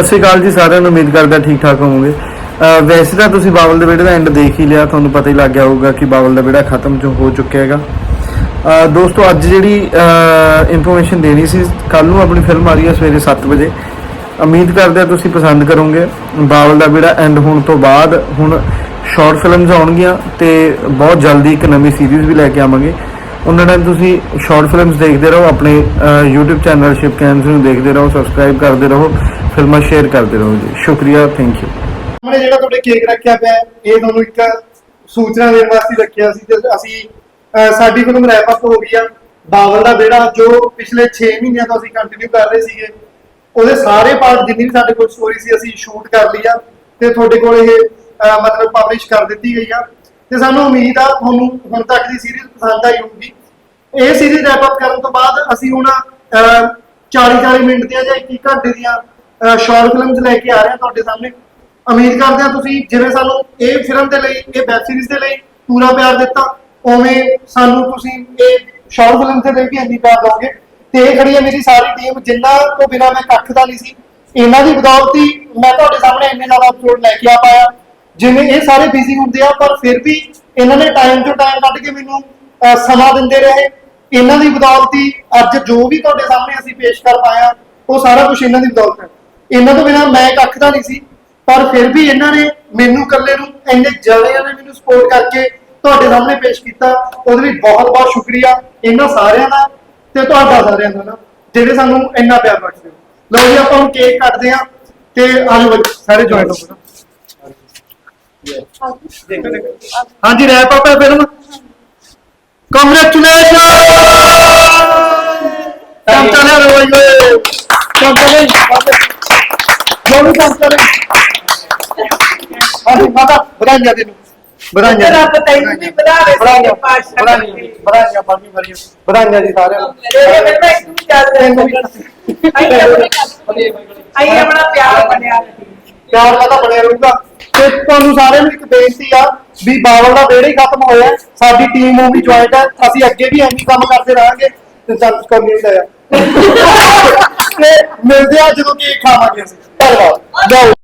ਸਤਿ ਸ਼੍ਰੀ ਅਕਾਲ ਜੀ ਸਾਰਿਆਂ ਨੂੰ ਉਮੀਦ ਕਰਦਾ ਠੀਕ ਠਾਕ ਹੋਵੋਗੇ ਵੈਸੇ ਤਾਂ ਤੁਸੀਂ ਬਾਬਲ ਦੇ ਵਿਹੜੇ ਦਾ ਐਂਡ ਦੇਖ ਹੀ ਲਿਆ ਤੁਹਾਨੂੰ ਪਤਾ ਹੀ ਲੱਗ ਗਿਆ ਹੋਊਗਾ ਕਿ ਬਾਬਲ ਦਾ ਵਿਹੜਾ ਖਤਮ ਜੋ ਹੋ ਚੁੱਕਿਆ ਹੈਗਾ। ਦੋਸਤੋ ਅੱਜ ਜਿਹੜੀ ਇਨਫੋਰਮੇਸ਼ਨ ਦੇਣੀ ਸੀ ਕੱਲ ਨੂੰ ਆਪਣੀ ਫਿਲਮ ਆ ਰਹੀ ਹੈ ਸਵੇਰੇ 7 ਵਜੇ। ਉਮੀਦ ਕਰਦੇ ਹਾਂ ਤੁਸੀਂ ਪਸੰਦ ਕਰੋਗੇ। ਬਾਬਲ ਦਾ ਵਿਹੜਾ ਐਂਡ ਹੋਣ ਤੋਂ ਬਾਅਦ ਹੁਣ ਸ਼ਾਰਟ ਫਿਲਮਸ ਆਉਣਗੀਆਂ ਤੇ ਬਹੁਤ ਜਲਦੀ ਇੱਕ ਨਵੀਂ ਸੀਰੀਜ਼ ਵੀ ਲੈ ਕੇ ਆਵਾਂਗੇ। ਉਹਨਾਂ ਨਾਲ ਤੁਸੀਂ ਸ਼ਾਰਟ ਫਿਲਮਸ ਦੇਖਦੇ ਰਹੋ ਆਪਣੇ ਅਹ, YouTube ਚੈਨਲ ਸ਼ਿਪ ਕੈਨਸ ਨੂੰ ਦੇਖਦੇ ਰਹੋ ਸਬਸਕ੍ਰਾਈਬ ਕਰਦੇ ਰਹੋ। ਫਿਲਮਾਂ ਸ਼ੇਅਰ ਕਰਦੇ ਰਹੋ ਜੀ। ਸ਼ੁਕਰੀਆ ਥੈਂਕ ਯੂ ਸਾਹਮਣੇ ਜਿਹੜਾ ਤੁਹਾਡੇ ਕੇਕ ਰੱਖਿਆ ਪਿਆ ਹੈ, ਇਹ ਤੁਹਾਨੂੰ ਇੱਕ ਸੂਚਨਾ ਦੇਣ ਵਾਸਤੇ ਰੱਖਿਆ ਸੀ ਤੇ ਅਸੀਂ ਅਹ, ਸਾਡੀ ਫਿਲਮ ਰੈਪ ਅਪ ਹੋ ਗਈ ਆ। ਬਾਵਲ ਦਾ ਬੇੜਾ ਜੋ ਪਿਛਲੇ 6 ਮਹੀਨਿਆਂ ਤੋਂ ਅਸੀਂ ਕੰਟੀਨਿਊ ਕਰ ਰਹੇ ਸੀਗੇ ਉਹਦੇ ਸਾਰੇ ਪਾਰਟ ਜਿੰਨੀ ਵੀ ਸਾਡੇ ਕੋਲ ਸਟੋਰੀ ਸੀ ਅਸੀਂ ਸ਼ੂਟ ਕਰ ਲਈ ਆ ਤੇ ਤੁਹਾਡੇ ਕੋਲ ਇਹ ਅਹ, ਮਤਲਬ ਪਬਲਿਸ਼ ਕਰ ਦਿੱਤੀ ਗਈ ਆ। ਤੇ ਸਾਨੂੰ ਉਮੀਦ ਆ ਤੁਹਾਨੂੰ ਹੁਣ ਤੱਕ ਦੀ ਸੀਰੀਜ਼ ਪਸੰਦ ਆਈ ਹੋਊਗੀ। ਇਹ ਸੀਰੀਜ਼ ਰੈਪ ਅਪ ਕਰਨ ਤੋਂ ਬਾਅਦ ਅਸੀਂ ਹੁਣ 40 40 ਮਿੰਟ ਦੀਆਂ ਜਾਂ 21 ਘੰਟੇ ਦੀਆਂ ਸ਼ਾਰਟ ਫਿਲਮਸ ਲੈ ਕੇ ਆ ਰਹੇ ਹਾਂ ਤੁਹਾਡੇ ਸਾਹਮਣੇ। ਉਮੀਦ ਕਰਦੇ ਹਾਂ ਤੁਸੀਂ ਜਿਵੇਂ ਸਾਨੂੰ ਇਹ ਫਿਲਮ ਦੇ ਲਈ, ਇਹ ਵੈਬ ਸੀਰੀਜ਼ ਦੇ ਲਈ ਪੂਰਾ ਪਿਆਰ ਦਿੱਤਾ, ਉਵੇਂ ਸਾਨੂੰ ਤੁਸੀਂ ਇਹ ਸ਼ਾਰਟ ਫਿਲਮ ਦੇ ਲਈ ਵੀ ਇੰਨੀ ਪਿਆਰ ਦਿਓਗੇ। ਤੇ ਇਹ ਖੜੀ ਹੈ ਮੇਰੀ ਸਾਰੀ ਟੀਮ ਜਿੰਨਾ ਤੋਂ ਬਿਨਾ ਮੈਂ ਕੱਖ ਦਾ ਨਹੀਂ ਸੀ। ਇਹਨਾਂ ਦੀ ਬਦੌਲਤ ਹੀ ਮੈਂ ਤੁਹਾਡੇ ਸਾਹਮਣੇ ਇੰਨੇ ਜ਼ਿਆਦਾ ਐਪੀਸੋਡ ਲੈ ਕੇ ਆ ਪਾਇਆ। ਜਿਵੇਂ ਇਹ ਸਾਰੇ ਬਿਜ਼ੀ ਹੁੰਦੇ ਆ, ਪਰ ਫਿਰ ਵੀ ਇਹਨਾਂ ਨੇ ਟਾਈਮ ਤੋਂ ਟਾਈਮ ਕੱਢ ਕੇ ਮੈਨੂੰ ਸਮਾਂ ਦਿੰਦੇ ਰਹੇ। ਇਹਨਾਂ ਦੀ ਬਦੌਲਤ ਹੀ ਅੱਜ ਜੋ ਵੀ ਤੁਹਾਡੇ ਸਾਹਮਣੇ ਅਸੀਂ ਪੇਸ਼ ਕਰ ਪਾਇਆ, ਉਹ ਸਾਰਾ ਕੁਝ ਇਹਨਾਂ ਦੀ ਬਦੌਲਤ ਹੈ। ਇਹਨਾਂ ਤੋਂ ਬਿਨਾ ਮੈਂ ਕੱਖ ਦਾ ਨਹੀਂ ਸੀ ਪਰ ਫਿਰ ਵੀ ਇਹਨਾਂ ਨੇ ਮੈਨੂੰ ਇਕੱਲੇ ਨੂੰ ਇੰਨੇ ਜਣਿਆਂ ਨੇ ਮੈਨੂੰ ਸਪੋਰਟ ਕਰਕੇ ਤੁਹਾਡੇ ਸਾਹਮਣੇ ਪੇਸ਼ ਕੀਤਾ ਉਹਦੇ ਲਈ ਬਹੁਤ ਬਹੁਤ ਸ਼ੁਕਰੀਆ ਇਹਨਾਂ ਸਾਰਿਆਂ ਦਾ ਤੇ ਤੁਹਾਡਾ ਸਾਰਿਆਂ ਦਾ ਨਾ ਜਿਹੜੇ ਸਾਨੂੰ ਇੰਨਾ ਪਿਆਰ ਬਖਸ਼ਦੇ ਹੋ ਲਓ ਜੀ ਆਪਾਂ ਹੁਣ ਕੇਕ ਕੱਟਦੇ ਆ ਤੇ ਆਜੋ ਸਾਰੇ ਜੁਆਇਨ ਹੋ ਦੇਖੋ ਦੇਖੋ ਹਾਂਜੀ ਰੈਪ ਅਪ ਹੈ ਫਿਲਮ ਕੰਗ੍ਰੈਚੁਲੇਸ਼ਨ ਕੰਮ ਚੱਲਿਆ ਰੋਈ ਓਏ ਕੰਮ ਜੋ ਵੀ ਕੰਮ ਚੱਲੇ। ਹਾਂਜੀ ਮਾਤਾ ਵਧਾਈਆਂ ਤੈਨੂੰ। ਵਧਾਈਆਂ। ਰੱਬ ਤੈਨੂੰ ਵੀ ਵਧਾਵੇ ਵਧਾਈਆਂ। ਵਧਾਈਆਂ ਵਧਾਈਆਂ ਬਾਕੀ ਭਰੀਆਂ ਵਧਾਈਆਂ ਜੀ ਸਾਰਿਆਂ ਨੂੰ। ਤੇਰੇ ਬਿਨਾਂ ਇੱਕ ਵੀ ਚੱਲ ਰਿਹਾ ਆਈ ਆਪਣਾ ਪਿਆਰ ਬਣਿਆ ਰਹੇ ਪਿਆਰ ਦਾ ਤਾਂ ਬਣਿਆ ਰਹੂਗਾ। ਤੇ ਤੁਹਾਨੂੰ ਸਾਰਿਆਂ ਨੂੰ ਇੱਕ ਬੇਨਤੀ ਆ ਵੀ ਬਾਵਲ ਦਾ ਵਿਹੜਾ ਹੀ ਖਤਮ ਹੋਇਆ ਸਾਡੀ ਟੀਮ ਉਹ ਵੀ ਜੁਆਇੰਟ ਹੈ। ਅਸੀਂ ਅੱਗੇ ਵੀ ਐਵੇਂ ਕੰਮ ਕਰਦੇ ਰਹਾਂਗੇ। ਤੇ ਚੱਲ ਕਰ ਨਹੀਂ ਲਿਆ ਤੇ ਮਿਲਦੇ ਆ ਜਦੋਂ ਕੇਕ ਖਾਵਾਂਗੇ ਅਸੀਂ। ਧੰਨਵਾਦ। ਜਾਓ